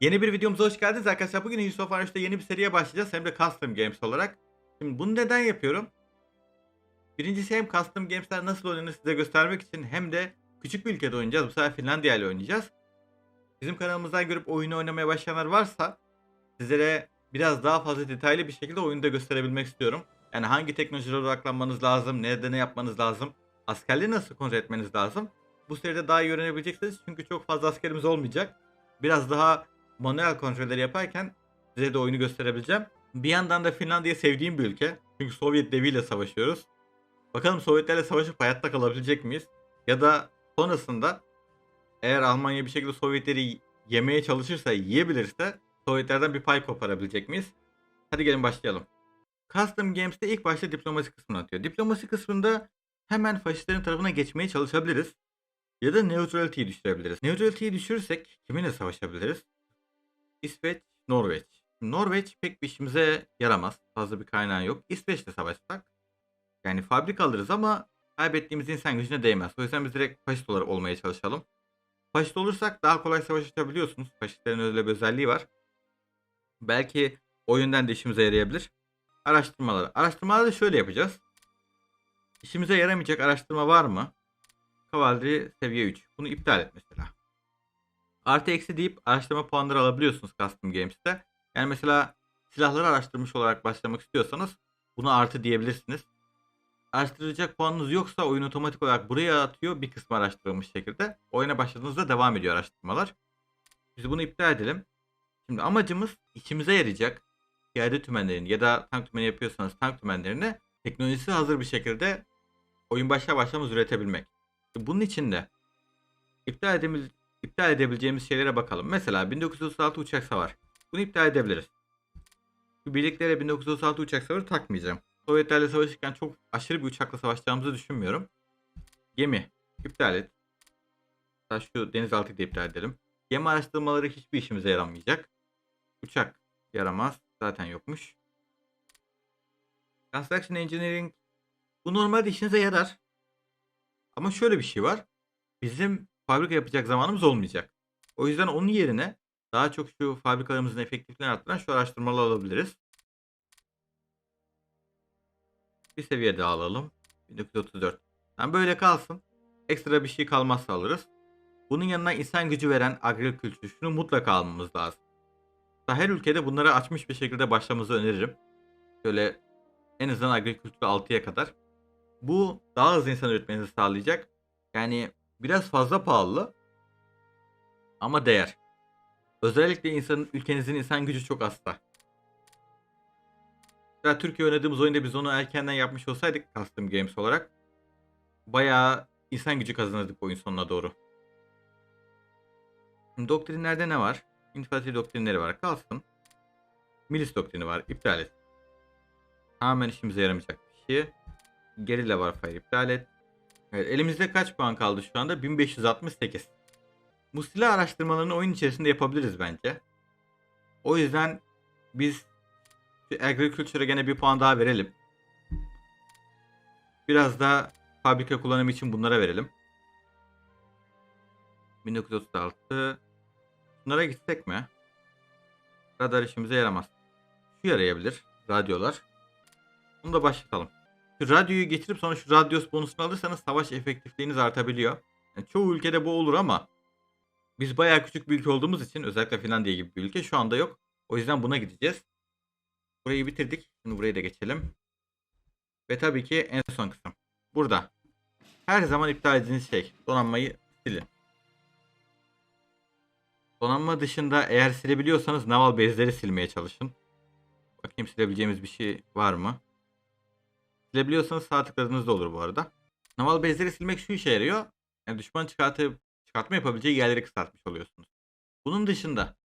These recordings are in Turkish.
Yeni bir videomuza hoş geldiniz arkadaşlar. Bugün Yusuf Arş'ta yeni bir seriye başlayacağız. Hem de Custom Games olarak. Şimdi bunu neden yapıyorum? Birincisi hem Custom Games'ler nasıl oynanır size göstermek için hem de küçük bir ülkede oynayacağız. Bu sefer Finlandiya ile oynayacağız. Bizim kanalımızdan görüp oyunu oynamaya başlayanlar varsa sizlere biraz daha fazla detaylı bir şekilde oyunu da gösterebilmek istiyorum. Yani hangi teknolojilere odaklanmanız lazım, nerede ne yapmanız lazım, askerliği nasıl kontrol etmeniz lazım. Bu seride daha iyi öğrenebileceksiniz çünkü çok fazla askerimiz olmayacak. Biraz daha manuel kontrolleri yaparken size de oyunu gösterebileceğim. Bir yandan da Finlandiya sevdiğim bir ülke. Çünkü Sovyet deviyle savaşıyoruz. Bakalım Sovyetlerle savaşıp hayatta kalabilecek miyiz? Ya da sonrasında eğer Almanya bir şekilde Sovyetleri yemeye çalışırsa, yiyebilirse Sovyetlerden bir pay koparabilecek miyiz? Hadi gelin başlayalım. Custom Games'te ilk başta diplomasi kısmını atıyor. Diplomasi kısmında hemen faşistlerin tarafına geçmeye çalışabiliriz. Ya da neutrality'yi düşürebiliriz. Neutrality'yi düşürürsek kiminle savaşabiliriz? İsveç, Norveç. Norveç pek bir işimize yaramaz. Fazla bir kaynağı yok. İsveç'le savaşsak yani fabrika alırız ama kaybettiğimiz insan gücüne değmez. O yüzden biz direkt faşist olarak olmaya çalışalım. Faşist olursak daha kolay savaş açabiliyorsunuz. Faşistlerin öyle bir özelliği var. Belki o yönden de işimize yarayabilir. Araştırmaları. Araştırmaları da şöyle yapacağız. İşimize yaramayacak araştırma var mı? Kavalry seviye 3. Bunu iptal et mesela. Artı eksi deyip araştırma puanları alabiliyorsunuz Custom Games'te. Yani mesela silahları araştırmış olarak başlamak istiyorsanız buna artı diyebilirsiniz. Araştıracak puanınız yoksa oyun otomatik olarak buraya atıyor bir kısmı araştırılmış şekilde. Oyuna başladığınızda devam ediyor araştırmalar. Biz bunu iptal edelim. Şimdi amacımız içimize yarayacak piyade tümenlerini ya da tank tümeni yapıyorsanız tank tümenlerini teknolojisi hazır bir şekilde oyun başa başlamaz üretebilmek. Bunun için de iptal, edemil- iptal edebileceğimiz şeylere bakalım. Mesela 1936 uçak savar. Bunu iptal edebiliriz. Bu birliklere 1936 uçak savarı takmayacağım. Sovyetlerle savaşırken çok aşırı bir uçakla savaşacağımızı düşünmüyorum. Gemi. iptal et. Hatta şu denizaltıyı da iptal edelim. Gemi araştırmaları hiçbir işimize yaramayacak. Uçak yaramaz. Zaten yokmuş. Construction Engineering bu normalde işinize yarar. Ama şöyle bir şey var. Bizim fabrika yapacak zamanımız olmayacak. O yüzden onun yerine daha çok şu fabrikalarımızın efektifliğini arttıran şu araştırmaları alabiliriz. Bir seviye daha alalım. 1934. Yani böyle kalsın. Ekstra bir şey kalmazsa alırız. Bunun yanına insan gücü veren agrikültür şunu mutlaka almamız lazım. Her ülkede bunları açmış bir şekilde başlamanızı öneririm. Şöyle en azından agrikültür 6'ya kadar. Bu daha hızlı insan üretmenizi sağlayacak. Yani biraz fazla pahalı ama değer. Özellikle insanın ülkenizin insan gücü çok hasta. Mesela Türkiye oynadığımız oyunda biz onu erkenden yapmış olsaydık Custom Games olarak bayağı insan gücü kazanırdık oyun sonuna doğru. Doktrinlerde ne var? İntifati doktrinleri var. Kalsın. Milis doktrini var. İptal et. Tamamen işimize yaramayacak bir şey. Gerilla var. Fire iptal et. Evet, elimizde kaç puan kaldı şu anda? 1568. Bu araştırmalarını oyun içerisinde yapabiliriz bence. O yüzden biz agriculture'a gene bir puan daha verelim. Biraz da fabrika kullanımı için bunlara verelim. 1936 Bunlara gitsek mi? Radar işimize yaramaz. Şu yarayabilir. Radyolar. Bunu da başlatalım. Şu radyoyu getirip sonra şu radyos bonusunu alırsanız savaş efektifliğiniz artabiliyor. Yani çoğu ülkede bu olur ama biz bayağı küçük bir ülke olduğumuz için özellikle Finlandiya gibi bir ülke şu anda yok. O yüzden buna gideceğiz. Burayı bitirdik. Şimdi burayı da geçelim. Ve tabii ki en son kısım. Burada. Her zaman iptal edildiğiniz şey. Donanmayı silin. Donanma dışında eğer silebiliyorsanız naval bezleri silmeye çalışın. Bakayım silebileceğimiz bir şey var mı? Silebiliyorsanız sağ tıkladığınızda olur bu arada. Naval bezleri silmek şu işe yarıyor. Yani düşman çıkartıp çıkartma yapabileceği yerleri kısaltmış oluyorsunuz. Bunun dışında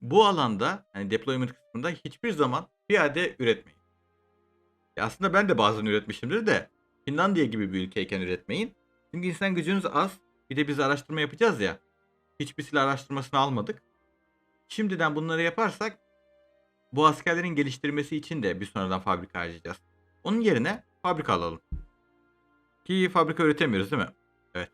bu alanda yani deployment kısmında hiçbir zaman piyade üretmeyin. Ya aslında ben de bazen üretmişimdir de Finlandiya gibi bir ülkeyken üretmeyin. Çünkü insan gücünüz az. Bir de biz araştırma yapacağız ya. Hiçbir silah araştırmasını almadık. Şimdiden bunları yaparsak bu askerlerin geliştirmesi için de bir sonradan fabrika harcayacağız. Onun yerine fabrika alalım. Ki fabrika üretemiyoruz değil mi? Evet.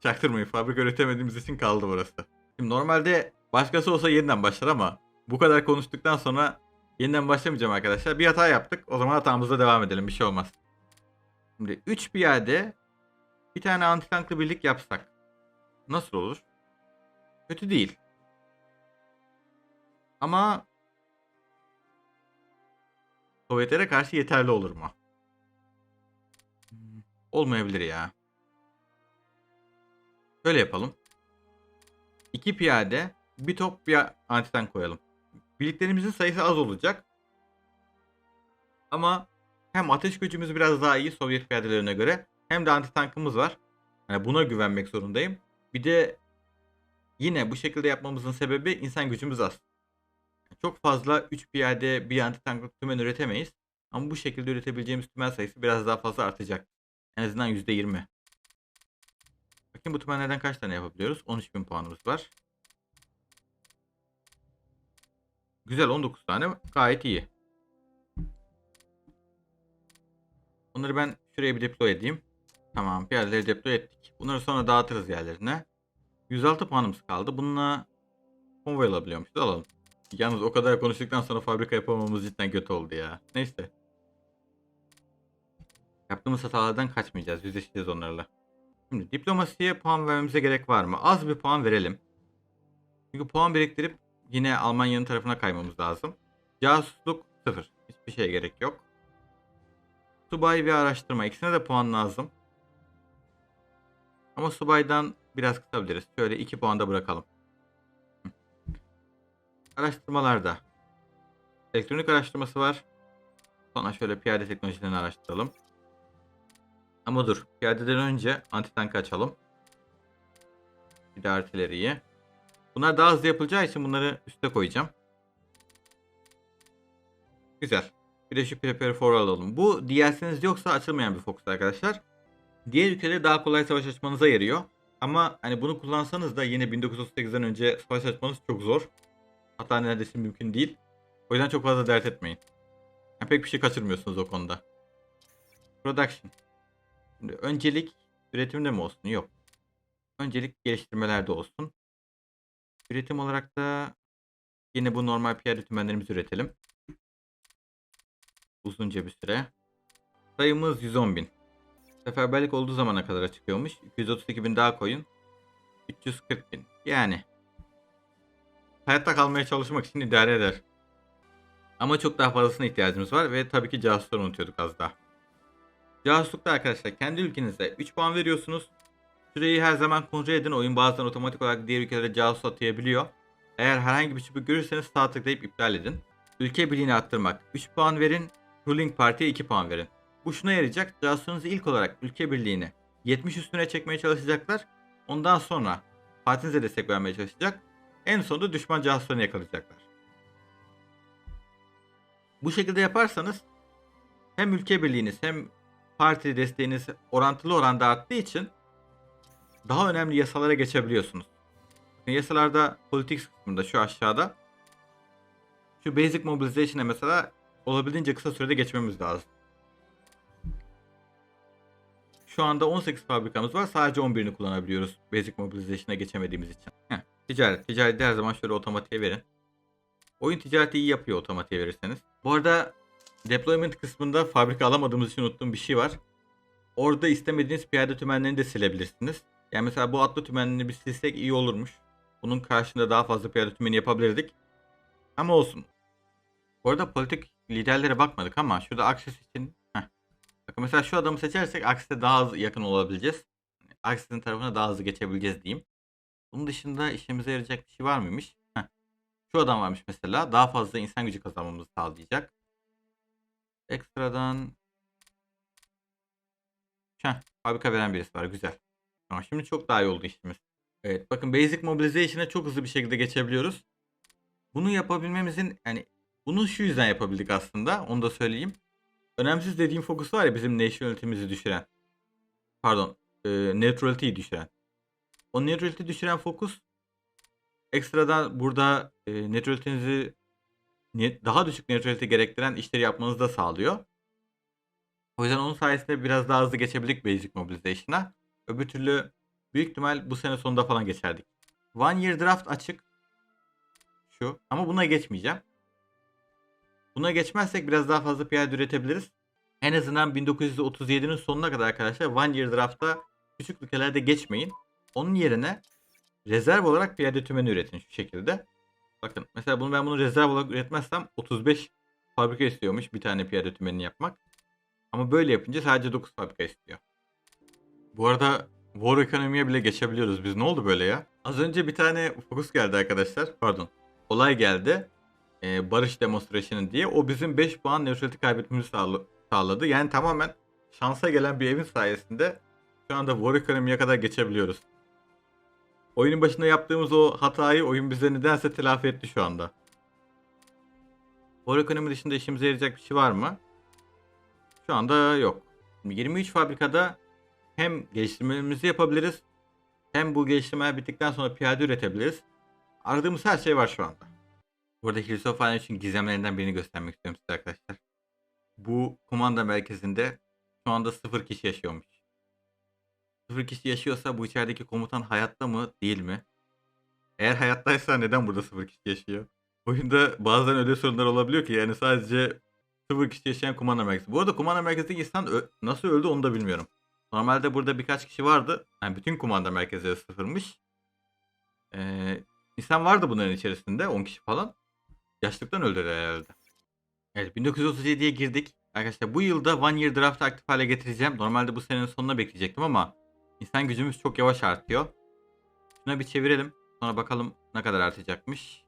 Çaktırmayın fabrika üretemediğimiz için kaldı burası. Şimdi normalde Başkası olsa yeniden başlar ama bu kadar konuştuktan sonra yeniden başlamayacağım arkadaşlar. Bir hata yaptık. O zaman hatamızda devam edelim. Bir şey olmaz. Şimdi 3 bir bir tane anti tanklı birlik yapsak nasıl olur? Kötü değil. Ama Sovyetlere karşı yeterli olur mu? Hmm, Olmayabilir ya. Şöyle yapalım. İki piyade, bir top bir antitank koyalım. Birliklerimizin sayısı az olacak. Ama hem ateş gücümüz biraz daha iyi Sovyet piyadelerine göre hem de antitankımız var. Yani buna güvenmek zorundayım. Bir de yine bu şekilde yapmamızın sebebi insan gücümüz az. Çok fazla 3 piyade bir antitank tümen üretemeyiz. Ama bu şekilde üretebileceğimiz tümen sayısı biraz daha fazla artacak. En azından %20. Bakın bu tümenlerden kaç tane yapabiliyoruz? 13.000 puanımız var. Güzel 19 tane gayet iyi. Bunları ben şuraya bir deploy edeyim. Tamam piyadeleri deploy ettik. Bunları sonra dağıtırız yerlerine. 106 puanımız kaldı. Bununla konvoy alabiliyormuşuz. Alalım. Yalnız o kadar konuştuktan sonra fabrika yapamamız cidden kötü oldu ya. Neyse. Yaptığımız hatalardan kaçmayacağız. Yüzleşeceğiz onlarla. Şimdi diplomasiye puan vermemize gerek var mı? Az bir puan verelim. Çünkü puan biriktirip yine Almanya'nın tarafına kaymamız lazım. Casusluk 0. Hiçbir şeye gerek yok. Subay ve araştırma. ikisine de puan lazım. Ama subaydan biraz kısabiliriz. Şöyle 2 puan da bırakalım. Araştırmalarda. Elektronik araştırması var. Sonra şöyle piyade teknolojilerini araştıralım. Ama dur. Piyadeden önce anti tank açalım. Bir de artileriyi. Bunlar daha hızlı yapılacağı için bunları üste koyacağım. Güzel. Bir de şu Prepare for alalım. Bu DLC'niz yoksa açılmayan bir fokus arkadaşlar. Diğer ülkelere daha kolay savaş açmanıza yarıyor. Ama hani bunu kullansanız da yine 1938'den önce savaş açmanız çok zor. Hatta neredeyse mümkün değil. O yüzden çok fazla dert etmeyin. Yani pek bir şey kaçırmıyorsunuz o konuda. Production. Şimdi öncelik üretimde mi olsun? Yok. Öncelik geliştirmelerde olsun. Üretim olarak da yine bu normal piyade tümenlerimizi üretelim. Uzunca bir süre. Sayımız 110 bin. Seferberlik olduğu zamana kadar açıklıyormuş. 232 bin daha koyun. 340 bin. Yani. Hayatta kalmaya çalışmak için idare eder. Ama çok daha fazlasına ihtiyacımız var ve tabii ki casusları unutuyorduk az daha. Casuslukta arkadaşlar kendi ülkenize 3 puan veriyorsunuz. Süreyi her zaman kontrol edin. Oyun bazen otomatik olarak diğer ülkelere casus atayabiliyor. Eğer herhangi bir şüphe görürseniz sağ tıklayıp iptal edin. Ülke birliğini arttırmak. 3 puan verin. Ruling Party'ye 2 puan verin. Bu şuna yarayacak. Casusunuzu ilk olarak ülke birliğini 70 üstüne çekmeye çalışacaklar. Ondan sonra partinize destek vermeye çalışacak. En sonunda düşman casuslarını yakalayacaklar. Bu şekilde yaparsanız hem ülke birliğiniz hem parti desteğiniz orantılı oranda arttığı için daha önemli yasalara geçebiliyorsunuz. Yasalarda politics kısmında şu aşağıda şu basic mobilization'e mesela olabildiğince kısa sürede geçmemiz lazım. Şu anda 18 fabrikamız var. Sadece 11'ini kullanabiliyoruz. Basic mobilization'a geçemediğimiz için. Heh, ticaret. Ticareti her zaman şöyle otomatiğe verin. Oyun ticareti iyi yapıyor otomatiğe verirseniz. Bu arada deployment kısmında fabrika alamadığımız için unuttuğum bir şey var. Orada istemediğiniz piyade tümenlerini de silebilirsiniz. Yani mesela bu atlı tümenini bir silsek iyi olurmuş. Bunun karşında daha fazla piyade tümeni yapabilirdik. Ama olsun. Bu arada politik liderlere bakmadık ama şurada Aksis için heh. Bakın mesela şu adamı seçersek Aksis'e daha hızlı yakın olabileceğiz. Aksis'in tarafına daha hızlı geçebileceğiz diyeyim. Bunun dışında işimize yarayacak bir şey var mıymış? Heh. Şu adam varmış mesela. Daha fazla insan gücü kazanmamızı sağlayacak. Ekstradan Heh, fabrika veren birisi var. Güzel. Tamam, şimdi çok daha iyi oldu işimiz. Evet bakın Basic Mobilization'a çok hızlı bir şekilde geçebiliyoruz. Bunu yapabilmemizin yani bunu şu yüzden yapabildik aslında. Onu da söyleyeyim. Önemsiz dediğim fokus var ya bizim nationality'mizi düşüren. Pardon. E, neutrality'yi düşüren. O neutrality düşüren fokus ekstradan burada e, neutrality'nizi daha düşük neutrality gerektiren işleri yapmanızı da sağlıyor. O yüzden onun sayesinde biraz daha hızlı geçebildik Basic Mobilization'a. Öbür türlü büyük ihtimal bu sene sonunda falan geçerdik. One Year Draft açık. şu. Ama buna geçmeyeceğim. Buna geçmezsek biraz daha fazla piyade üretebiliriz. En azından 1937'nin sonuna kadar arkadaşlar One Year Draft'ta küçük ülkelerde geçmeyin. Onun yerine rezerv olarak piyade tümeni üretin şu şekilde. Bakın mesela bunu ben bunu rezerv olarak üretmezsem 35 fabrika istiyormuş bir tane piyade tümenini yapmak. Ama böyle yapınca sadece 9 fabrika istiyor. Bu arada War ekonomiye bile geçebiliyoruz biz. Ne oldu böyle ya? Az önce bir tane fokus geldi arkadaşlar. Pardon. Olay geldi. Ee, barış demonstrasyonu diye. O bizim 5 puan neutrality kaybetmemizi sağla- sağladı. Yani tamamen şansa gelen bir evin sayesinde şu anda War ekonomiye kadar geçebiliyoruz. Oyunun başında yaptığımız o hatayı oyun bize nedense telafi etti şu anda. War ekonomi dışında işimize yarayacak bir şey var mı? Şu anda yok. 23 fabrikada hem geliştirmelerimizi yapabiliriz hem bu geliştirmeler bittikten sonra piyade üretebiliriz. Aradığımız her şey var şu anda. Burada Hills of Iron için gizemlerinden birini göstermek istiyorum size arkadaşlar. Bu kumanda merkezinde şu anda sıfır kişi yaşıyormuş. Sıfır kişi yaşıyorsa bu içerideki komutan hayatta mı değil mi? Eğer hayattaysa neden burada sıfır kişi yaşıyor? Oyunda bazen öyle sorunlar olabiliyor ki yani sadece sıfır kişi yaşayan kumanda merkezi. Bu arada kumanda merkezindeki insan nasıl öldü onu da bilmiyorum. Normalde burada birkaç kişi vardı. Yani bütün kumanda merkezleri sıfırmış. Ee, insan vardı bunların içerisinde 10 kişi falan. Yaşlıktan öldüler herhalde. Evet 1937'ye girdik. Arkadaşlar bu yılda One Year Draft'ı aktif hale getireceğim. Normalde bu senenin sonuna bekleyecektim ama insan gücümüz çok yavaş artıyor. Şuna bir çevirelim. Sonra bakalım ne kadar artacakmış.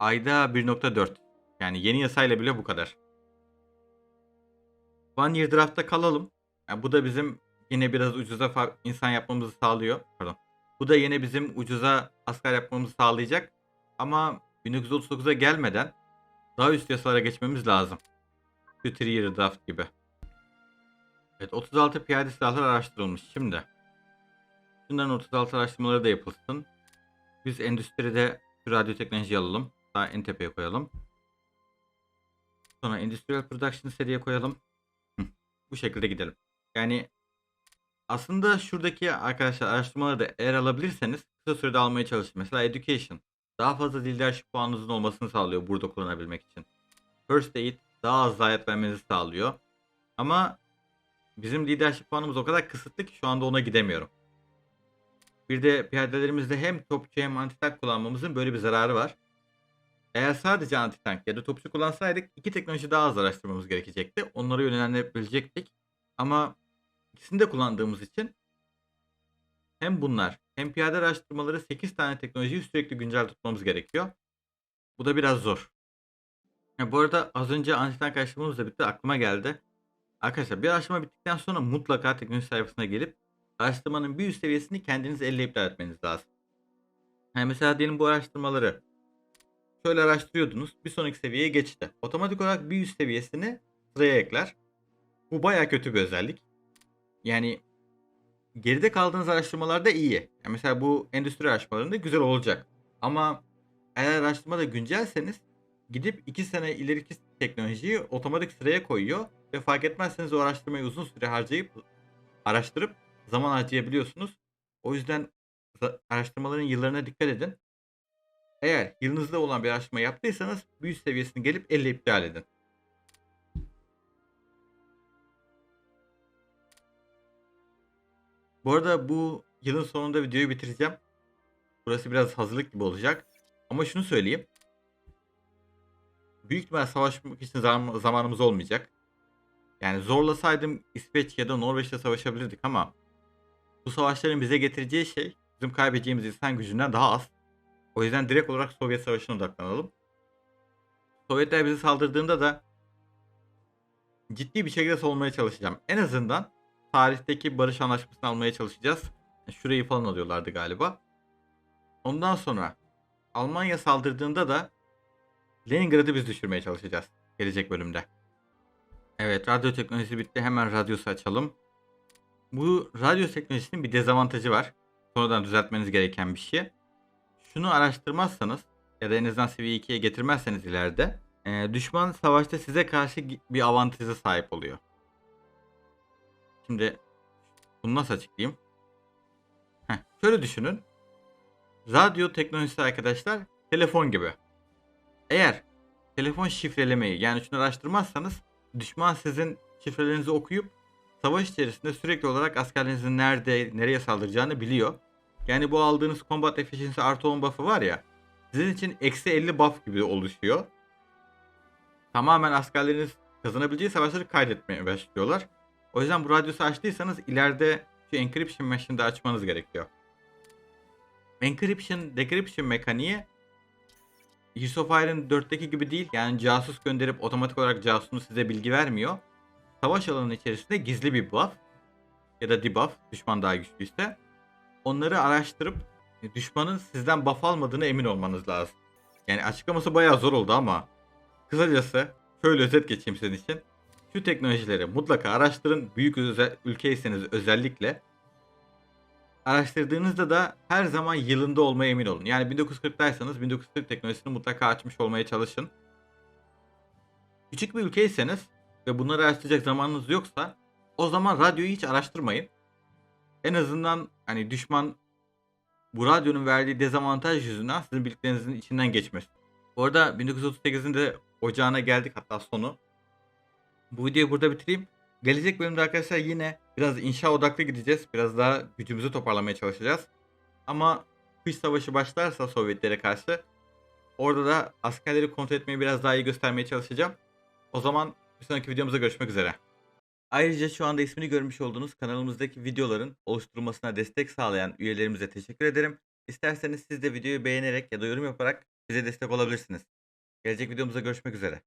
Ayda 1.4. Yani yeni yasayla bile bu kadar. One Year Draft'ta kalalım. Yani bu da bizim yine biraz ucuza insan yapmamızı sağlıyor. Pardon. Bu da yine bizim ucuza asker yapmamızı sağlayacak. Ama 1939'a gelmeden daha üst yasalara geçmemiz lazım. Şu 3 Year Draft gibi. Evet 36 piyade silahlar araştırılmış. Şimdi şunların 36 araştırmaları da yapılsın. Biz endüstride şu radyo teknoloji alalım. Daha en tepeye koyalım. Sonra Industrial Production seriye koyalım. Bu şekilde gidelim. Yani aslında şuradaki arkadaşlar araştırmaları da eğer alabilirseniz kısa sürede almaya çalışın. Mesela Education daha fazla leadership puanınızın olmasını sağlıyor burada kullanabilmek için. First Aid daha az zayiat vermenizi sağlıyor. Ama bizim leadership puanımız o kadar kısıtlı ki şu anda ona gidemiyorum. Bir de piyadelerimizde hem topçu hem antitank kullanmamızın böyle bir zararı var. Eğer sadece antitank ya da topçu kullansaydık iki teknoloji daha az araştırmamız gerekecekti. Onlara yönlendirebilecektik. Ama ikisini de kullandığımız için hem bunlar hem piyade araştırmaları 8 tane teknolojiyi sürekli güncel tutmamız gerekiyor. Bu da biraz zor. Ha, bu arada az önce antitank araştırmamız da bitti. Aklıma geldi. Arkadaşlar bir araştırma bittikten sonra mutlaka teknoloji sayfasına gelip araştırmanın bir üst seviyesini kendiniz elle iptal etmeniz lazım. Yani mesela diyelim bu araştırmaları şöyle araştırıyordunuz. Bir sonraki seviyeye geçti. Otomatik olarak bir üst seviyesini sıraya ekler. Bu baya kötü bir özellik. Yani geride kaldığınız araştırmalarda iyi. Yani mesela bu endüstri araştırmalarında güzel olacak. Ama eğer araştırmada güncelseniz gidip 2 sene ileriki teknolojiyi otomatik sıraya koyuyor ve fark etmezseniz o araştırmayı uzun süre harcayıp araştırıp zaman harcayabiliyorsunuz. O yüzden araştırmaların yıllarına dikkat edin. Eğer yılınızda olan bir araştırma yaptıysanız bir üst seviyesini gelip elle iptal edin. Bu arada bu yılın sonunda videoyu bitireceğim. Burası biraz hazırlık gibi olacak. Ama şunu söyleyeyim. Büyük ihtimal savaşmak için zam- zamanımız olmayacak. Yani zorlasaydım İsveç ya da Norveç'te savaşabilirdik ama bu savaşların bize getireceği şey bizim kaybedeceğimiz insan gücünden daha az. O yüzden direkt olarak Sovyet Savaşı'na odaklanalım. Sovyetler bize saldırdığında da ciddi bir şekilde savunmaya çalışacağım. En azından tarihteki barış anlaşmasını almaya çalışacağız. Şurayı falan alıyorlardı galiba. Ondan sonra Almanya saldırdığında da Leningrad'ı biz düşürmeye çalışacağız gelecek bölümde. Evet radyo teknolojisi bitti. Hemen radyosu açalım. Bu radyo teknolojisinin bir dezavantajı var. Sonradan düzeltmeniz gereken bir şey. Şunu araştırmazsanız ya da en azından seviye 2'ye getirmezseniz ileride e, düşman savaşta size karşı bir avantaja sahip oluyor. Şimdi bunu nasıl açıklayayım? Heh, şöyle düşünün. Radyo teknolojisi arkadaşlar telefon gibi. Eğer telefon şifrelemeyi yani şunu araştırmazsanız düşman sizin şifrelerinizi okuyup savaş içerisinde sürekli olarak askerlerinizin nerede, nereye saldıracağını biliyor. Yani bu aldığınız combat efficiency artı 10 buff'ı var ya sizin için eksi 50 buff gibi oluşuyor. Tamamen askerleriniz kazanabileceği savaşları kaydetmeye başlıyorlar. O yüzden bu radyosu açtıysanız ileride şu encryption machine'i de açmanız gerekiyor. Encryption, decryption mekaniği Heroes of Iron 4'teki gibi değil. Yani casus gönderip otomatik olarak casusun size bilgi vermiyor. Savaş alanının içerisinde gizli bir buff ya da debuff düşman daha güçlüyse onları araştırıp düşmanın sizden buff almadığını emin olmanız lazım. Yani açıklaması bayağı zor oldu ama kısacası şöyle özet geçeyim sizin için. Şu teknolojileri mutlaka araştırın. Büyük özel, ülkeyseniz özellikle araştırdığınızda da her zaman yılında olmaya emin olun. Yani 1940'daysanız 1940 teknolojisini mutlaka açmış olmaya çalışın. Küçük bir ülkeyseniz ve bunları araştıracak zamanınız yoksa o zaman radyoyu hiç araştırmayın. En azından hani düşman bu radyonun verdiği dezavantaj yüzünden sizin bildiklerinizin içinden geçmesi. Bu arada 1938'in de ocağına geldik hatta sonu. Bu videoyu burada bitireyim. Gelecek bölümde arkadaşlar yine biraz inşa odaklı gideceğiz. Biraz daha gücümüzü toparlamaya çalışacağız. Ama kış savaşı başlarsa Sovyetlere karşı orada da askerleri kontrol etmeyi biraz daha iyi göstermeye çalışacağım. O zaman bir sonraki videomuzda görüşmek üzere. Ayrıca şu anda ismini görmüş olduğunuz kanalımızdaki videoların oluşturulmasına destek sağlayan üyelerimize teşekkür ederim. İsterseniz siz de videoyu beğenerek ya da yorum yaparak bize destek olabilirsiniz. Gelecek videomuzda görüşmek üzere.